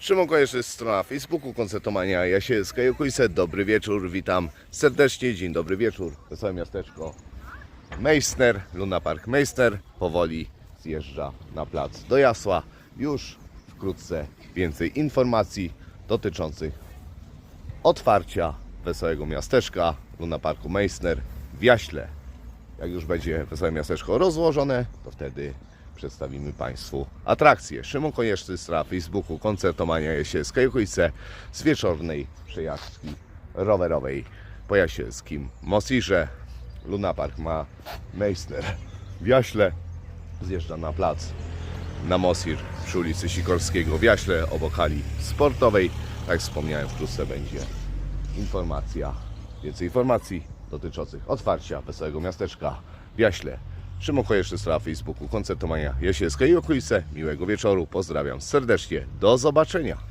Szymon Konieczny, strona Facebooku, Koncertomania Jasielska i okolice. Dobry wieczór, witam serdecznie, dzień dobry wieczór. Wesołe miasteczko Meissner, Luna Park Meissner powoli zjeżdża na plac do Jasła. Już wkrótce więcej informacji dotyczących otwarcia Wesołego Miasteczka Luna Parku Meissner w Jaśle. Jak już będzie Wesołe Miasteczko rozłożone, to wtedy przedstawimy Państwu atrakcje. Szymon Konieczny, strona Facebooku, koncertomania Jasielska i okolice z wieczornej przejażdżki rowerowej po Jasielskim Mosirze. Luna Park ma Meissner w Jaśle. Zjeżdża na plac na Mosir przy ulicy Sikorskiego w Jaśle obok hali sportowej. Tak wspomniałem, wkrótce będzie informacja, więcej informacji dotyczących otwarcia Wesołego Miasteczka w Jaśle. Szymon Konieczny, strona Facebooku, koncertomania Jasielska i okolice. Miłego wieczoru, pozdrawiam serdecznie, do zobaczenia.